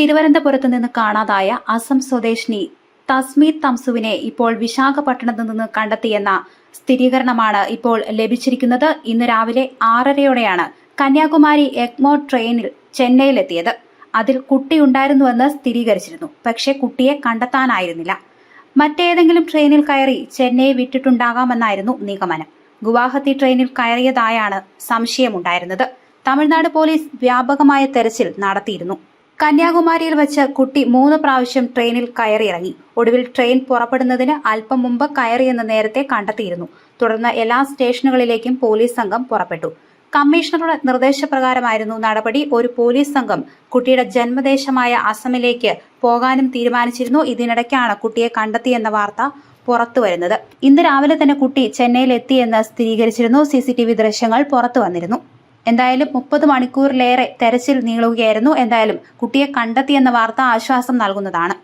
തിരുവനന്തപുരത്ത് നിന്ന് കാണാതായ അസം സ്വദേശിനി തസ്മീത് തംസുവിനെ ഇപ്പോൾ വിശാഖപട്ടണത്ത് നിന്ന് കണ്ടെത്തിയെന്ന സ്ഥിരീകരണമാണ് ഇപ്പോൾ ലഭിച്ചിരിക്കുന്നത്. ഇന്ന് രാവിലെ ആറരയോടെയാണ് കന്യാകുമാരി എക്മോ ട്രെയിനിൽ ചെന്നൈയിലെത്തിയത്. അതിൽ കുട്ടിയുണ്ടായിരുന്നുവെന്ന് സ്ഥിരീകരിച്ചിരുന്നു. പക്ഷേ കുട്ടിയെ കണ്ടെത്താനായിരുന്നില്ല. മറ്റേതെങ്കിലും ട്രെയിനിൽ കയറി ചെന്നൈ വിട്ടിട്ടുണ്ടാകാമെന്നായിരുന്നു നിഗമനം. ഗുവാഹത്തി ട്രെയിനിൽ കയറിയതായാണ് സംശയമുണ്ടായിരുന്നത്. തമിഴ്നാട് പോലീസ് വ്യാപകമായ തെരച്ചിൽ നടത്തിയിരുന്നു. കന്യാകുമാരിയിൽ വെച്ച് കുട്ടി മൂന്ന് പ്രാവശ്യം ട്രെയിനിൽ കയറിയിറങ്ങി. ഒടുവിൽ ട്രെയിൻ പുറപ്പെടുന്നതിന് അല്പം മുമ്പ് കയറിയെന്ന് നേരത്തെ കണ്ടെത്തിയിരുന്നു. തുടർന്ന് എല്ലാ സ്റ്റേഷനുകളിലേക്കും പോലീസ് സംഘം പുറപ്പെട്ടു. കമ്മീഷണറുടെ നിർദ്ദേശപ്രകാരമായിരുന്നു നടപടി. ഒരു പോലീസ് സംഘം കുട്ടിയുടെ ജന്മദേശമായ അസമിലേക്ക് പോകാനും തീരുമാനിച്ചിരുന്നു. ഇതിനിടയ്ക്കാണ് കുട്ടിയെ കണ്ടെത്തിയെന്ന വാർത്ത പുറത്തു വരുന്നത് ഇന്ന് രാവിലെ തന്നെ കുട്ടി ചെന്നൈയിൽ എത്തിയെന്ന് സ്ഥിരീകരിച്ചിരുന്നു സിസിടിവി ദൃശ്യങ്ങൾ പുറത്തു വന്നിരുന്നു എന്തായാലും മുപ്പത് മണിക്കൂറിലേറെ തെരച്ചിൽ നീളുകയായിരുന്നു. എന്തായാലും കുട്ടിയെ കണ്ടെത്തിയെന്ന വാർത്ത ആശ്വാസം നൽകുന്നതാണ്.